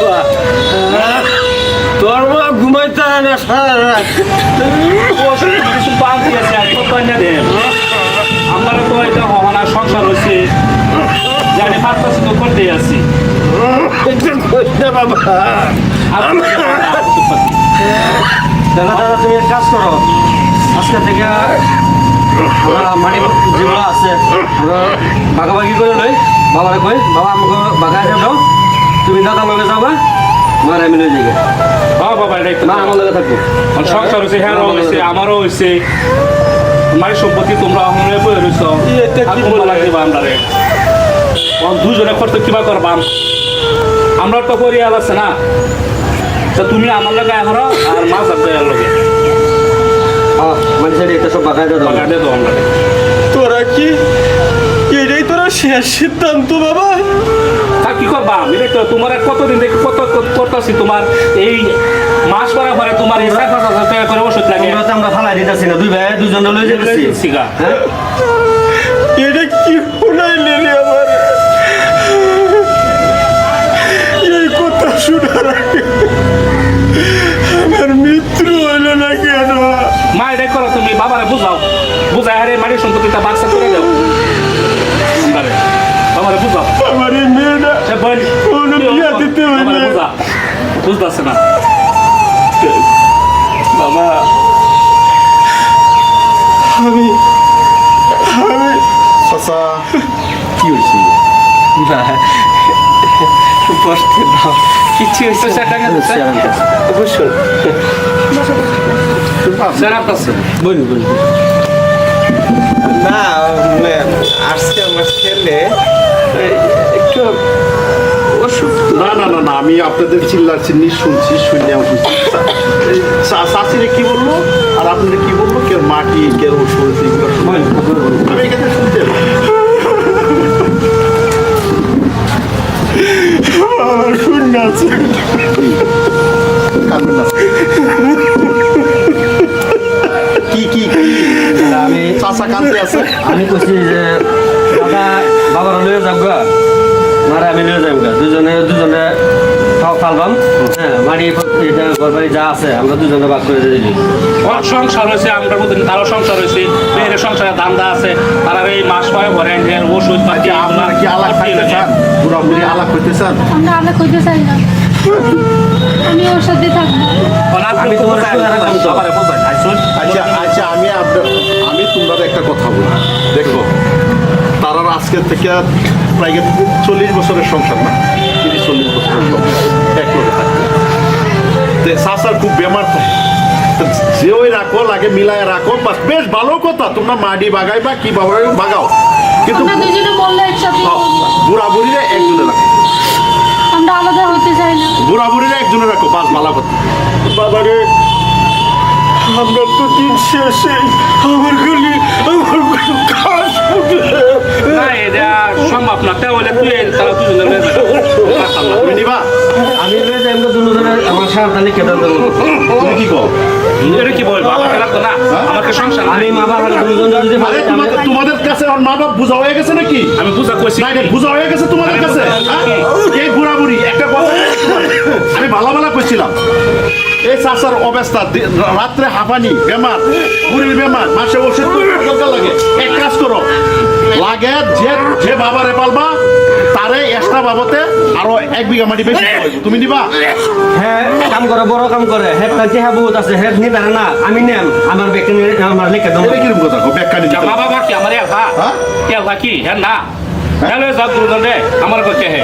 বাবা। তোর মা ঘুমাইতে না সারা রাত। কিছু বাদ দিয়েছে না দেন আমরা তো এটা হওয়ানা সংসার হয়েছে জানি পারতাছি তো করতে আছি বাবা। দাদা তুমি কাজ করো। আজকে থেকে মাটি যেগুলো আছে ভাগাভাগি করে লই। বাবারে কই বাবা আমাকে বাগায় দাও তুমি দাদা লগে যাবা মার আমি লই যাই হ্যাঁ বাবা এটা একটু মা আমার লগে থাকব। আর সংসার হয়েছে হ্যাঁ হয়েছে আমারও হয়েছে আমার সম্পত্তি তোমরা হমলে বয়ে রয়েছ এতে আর কি তোমরা বলে? লাগবে আমরা রে দুজনে খরচ কিবা করবাম আমরা তো পরিয়াল আছে না। তা তুমি আমার লগে আহার আর আর দয়ার লগে। হ্যাঁ মানে সেটা একটা সব বাগায় দাও। তো আমরা তোরা কি শেষ সিদ্ধান্ত বাবা। তা কি করবা? আমি তো তোমার আর কতদিন দেখে কত কত- করতাছি তোমার এই মাস পরে পরে তোমার এই সাত পাঁচ হাজার টাকা করে ওষুধ লাগে। তোমরা তো আমরা ফালাই দিতেছি না দুই ভাই দুজনে লই যেতেছি সিগা এটা কি শুনাইলে রে বুঝতেছে না। বাবা। আমি আমি চাচা। কি হয়েছে? বসতে দাও। কিছু হয়েছে? অবশ্যই স্যার আপনার বলি বলি না আজকে আমার ছেলে একটু না না না না আমি আপনাদের চিল্লার চিল্লি শুনছি শুনে চাচিরে কি বলল? আর আপনাদের কি বলল? কেউ মাটি কেউ ওষুধ এগুলো আমি এখানে শুনতে। কি কি আমি চাচা কাঁদতে আছে। আমি কইছি যে দাদা বাবার লয়ে মারা আমি লয়ে যাব দুজনে দুজনে ফালবাম। হ্যাঁ মাটি এটা ঘরবাড়ি যা আছে আমরা দুজনে ভাগ করে দিই। সংসার হয়েছে আমরা মতন তারও সংসার হয়েছে মেয়ের সংসারে ধান্দা আছে তারা এই মাস ভরে ওষুধ পাতি আপনারা কি আলাপ খাইতে চান আলাপ হইতে চান আমরা আলাদা করতে চাই না। আমি ওর সাথে থাকব। আমি তোমার একটা কথা- বাবারে বোঝাই আচ্ছা আচ্ছা আমি আপনার আমি তোমরা একটা কথা বলি। দেখো আজকের থেকে প্রায় চল্লিশ বছরের সংসার না? তিরিশ চল্লিশ বছরের সংসার এক করে থাকবে। তো সাসার খুব বেমার থাকে। যে ওই রাখো লাগে মিলায় রাখো বাস বেশ ভালো কথা তোমরা মাটি বাগাই বা কি বাবা বাগাও। কিন্তু আমরা দুজনে বললে একসাথে বুড়া বুড়িরা একজনে রাখো। আলাদা হতে চাই বুড়া বুড়িরা একজনে রাখো বাস ভালো কথা। বাবারে আমরা তো দিন শেষে আমার গুলি আমার ফুটে না এটা সম্ভব না। তে তুই তারা দুজনে লয়ে যাবে। তুমি নিবা। আমি লয়ে যাই আমরা দুজনে আমার সারটা লিখে দাও তুমি কি কো এটা কি বলব? আমাকে রাখতো না। আমাকে সংসার আমি আমি মা বাবার দুজন যদি আরে তোমাদের তোমাদের কাছে আমার মা বাপ বোঝা হয়ে গেছে নাকি? আমি বুঝা কইছি না এটা হয়ে গেছে তোমাদের কাছে। হ্যাঁ? এই বুড়া বুড়ি একটা কথা আমি ভালো ভালো করছিলাম এই চাষার অবস্থা দি- রাত্রে হাঁপানি বেমার বুড়ির বেমার মাসে ওষুধ লাগে। এক কাজ করো লাগে যে যে বাবারে পালবা তারে এক্সট্রা বাবতে আরও এক বিঘা মাটি বেশি তুমি দিবা? হ্যাঁ কাম করে বড় কাম করে। হেড কাছে হ্যাঁ বহুত আছে হেড নি না আমি নেম। আমার ব্যক্তি আমার লিখে দাও এটা কীরকম কথা? নিতে মা বাবা কি আমার এক হ্যাঁ? কে ভা কি? হ্যাঁ না। হ্যাঁ? লয়ে যাও দুজন আমার কাছে হে।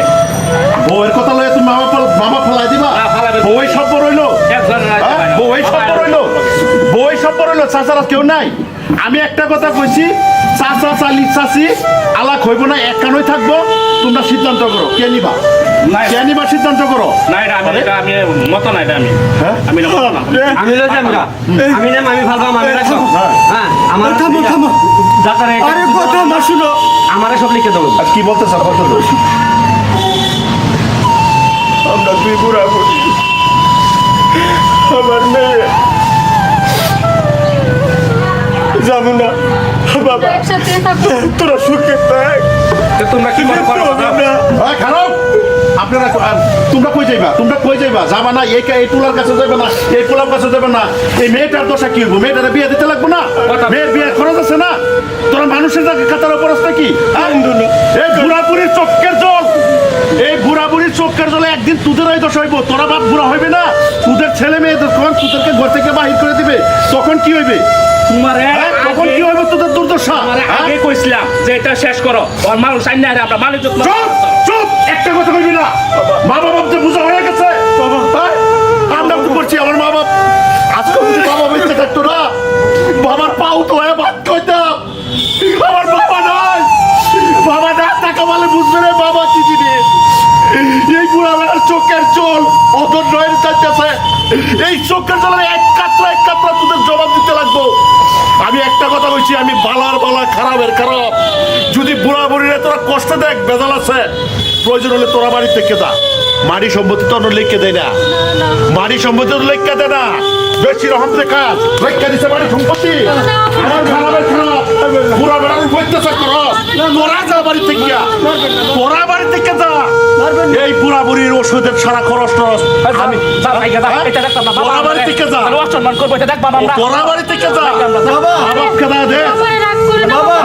বউয়ের কথা লয়ে তুমি মামা ফেল- মামা ফেলাই দিবা? না। বউই সব রইল। হ্যাঁ? বই সব রইল বই সব রইল চাচারা কেউ নাই। আমি একটা কথা কইছি চাচা চালি চাচি আলাক হইব না এক কানই থাকব। তোমরা সিদ্ধান্ত করো কে নিবা? নাই। কে নিবা সিদ্ধান্ত করো? না এটা আমি এটা আমি মত না এটা আমি। হ্যাঁ? আমি না। আমি আমরা আমি নেম আমি ফালবাম আমি রাখো। হ্যাঁ আমার থামো থামো। যাতারে আরে কথা না শুনো। আমারে সব লিখে দাও। কি বলতে চাও বলতে আমরা দুই বুড়া বুড়ি। আমার মেয়ে। যাব না। বাবা তোরা সুখে থাক। তোমরা কি মনে করো হবে না। এই, খারাপ। আপনারা তোমরা কই যাইবা? তোমরা কই যাইবা? যাবা না এই এই টুলার কাছে যাবে না এই পোলার কাছে যাবে না। এই মেয়েটার দশা কি হইব? মেয়েটার বিয়ে দিতে লাগবে না? মেয়ের বিয়ে খরচ আছে না? তোরা মানুষের জায়গা খাতার উপর আছে কি হ্যাঁ? এই বুড়াপুরির চক্কের জল। বুড়াবুড়ির জলে একদিন তোদের দশা হইব তোরা বাপ বুড়া হইবে না? তোদের ছেলে মেয়েদের যখন তোদেরকে ঘর থেকে বাহির করে দিবে। তখন কি হইবে? তোমার হ্যাঁ? তখন কি হইবে তোদের দুর্দশা? হ্যাঁ? আগে কইছিলাম যে এটা শেষ করো। আর মানুষ আইন না আমরা মালিক চুপ চুপ একটা কথা কইবি না। মা বাবা যে বুঝা হয়ে গেছে। হ্যাঁ? আমরা তো করছি? আমার মা বাপ। আজকে বাবা বেঁচে থাকতো না। বাবার পাও তো হয়ে ভাত কইতাম। আমার বাবা নাই। বাবা না টাকা বলে বুঝবে রে বাবা কি জিনিস এই বুড়া বেলার চোখের অদর নয়ের চাইতেছে। এই চোখের জলের এক কাতরা এক কাতরা তোদের জবাব দিতে লাগবো। আমি একটা কথা বলছি আমি বালার বালা খারাপের খারাপ। যদি বুড়া বুড়িরে তোরা কষ্ট দেখ বেজাল আছে প্রয়োজন হলে তোরা বাড়ি থেকে যা মাড়ি সম্পত্তি তো অন্য লিখকে দেয় না। মাড়ি সম্পত্তি তো লিখকে দেয় না। বেশি রকম দেখা লিখকে দিছে মাড়ি সম্পত্তি। আমার খারাপের খারাপ। বুড়া বেড়ার অত্যাচার তোরা যা বাড়ি থেকে তোরা বাড়ি থেকে যা। এই বুড়া বুড়ির ওষুধের সারা খরচ টরচ। আমি তোরা বাড়ি থেকে যা তাহলে অসম্মান করব এটা দেখবাম আমরা। তোরা বাড়ি থেকে যা। বাবা। বাবাকে দা দে। বাবা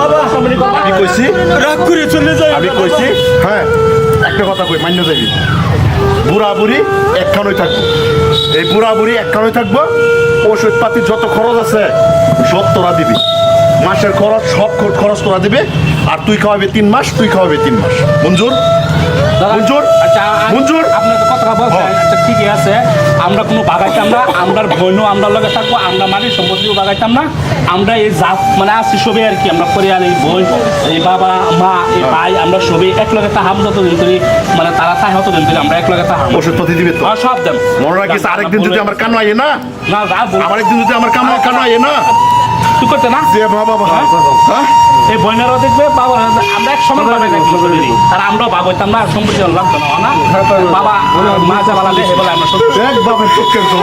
বাবা আমি কইছি রাগ করে চলে যায় আমি কইছি হ্যাঁ। একটা কথা কই মান্য যাবি বুড়া বুড়ি একখানই থাকব। এই বুড়া বুড়ি একখানই থাকব ওষুধ পাতি যত খরচ আছে, সব তোরা দিবি। মাসের খরচ, সব খরচ তোরা দিবে, আর তুই খাওয়াবে তিন মাস, তুই খাওয়াবে তিন মাস। মঞ্জুর? মঞ্জুর? আচ্ছা মঞ্জুর? আপনার কথা বলছেন। হ্যাঁ। আচ্ছা ঠিকই আছে। আমরা কোনো বাগাইতাম না আমরা বইনও আমরা লগে থাকব আমরা মালিক সম্পত্তিও বাগাইতাম না। আমরা এই জাত মানে আছি সবই আর কি আমরা পরিবার এই বই এই বাবা মা এই ভাই আমরা সবই এক লগে তাহাম যতদিন করি মানে তারা তাই হতদিন করি আমরা এক লগে তাহাম। ওষুধ পাতি দিবে তো? আর সব দেন। মনে রাখিস আরেকদিন যদি আমার কানো আইয়ে না? না আমার একদিন যদি আমার কানো কানো আইয়ে না? তুই করতে না? যে বাবা বাবা হ্যাঁ? এই দেখবে বাবা আমরা এক সময় পাবে আর আমরাও বাবা হইতাম না সম্পত্তি লাগতো না না? বাবা মা যা বলা বলে আমরা দেখ বাবার চোখের জল।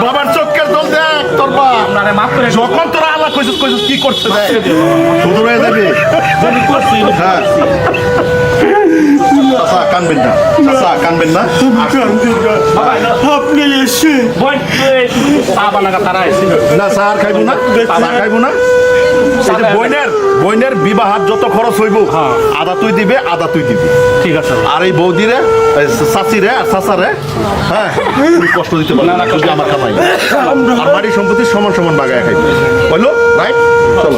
বাবার চোখের জল দেখ তোর বাপ যখন তোরা কইছিস কইছিস কি করছে দেখ শুধু রয়ে যাবি? হ্যাঁ। চাচা কানবেন না। চাচা কানবেন না। আপনি এসে চা বানাকা তারা এসে না স্যার খাইবো না। চা খাইব না। বইনের। বইনের বিবাহার যত খরচ হইব হ্যাঁ। আদা তুই দিবে আদা তুই দিবি। ঠিক আছে। আর এই বৌদিরে চাচিরে আর চাচারে হ্যাঁ কষ্ট দিতে পারবে না, যদি আমার কামাই আর বাড়ি সম্পত্তি সমান সমান বাগায় খাইবে বলল রাইট চলো।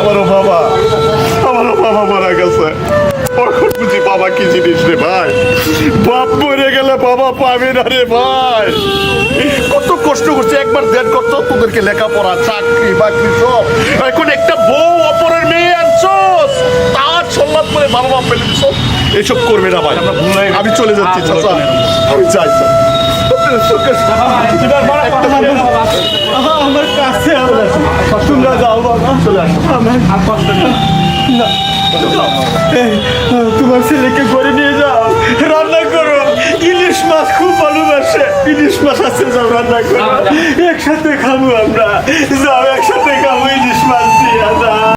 আমারও বাবা। আমারও বাবা মারা গেছে। এখন বুঝি বাবা কি জিনিস রে ভাই? বাপ মরে গেলে বাবা পাবে না রে ভাই। কত কষ্ট করছে একবার দেন কত তোদেরকে লেখাপড়া চাকরি বাকরি সব। এখন একটা বউ অপরের মেয়ে আনছস তার সম্মান করে বাবা বাপ পেলে সব এসব করবে না ভাই। আমি চলে যাচ্ছি চাচা। আমি যাই আমার কাছে চলে আসো। আমার কষ্ট তোমার ছেলেকে করে নিয়ে যাও, রান্না করো। ইলিশ মাছ খুব ভালোবাসে। ইলিশ মাছ আছে, যাও রান্না করো। একসাথে খাব আমরা। যাও, একসাথে খাব ইলিশ মাছ দিয়ে, যাও।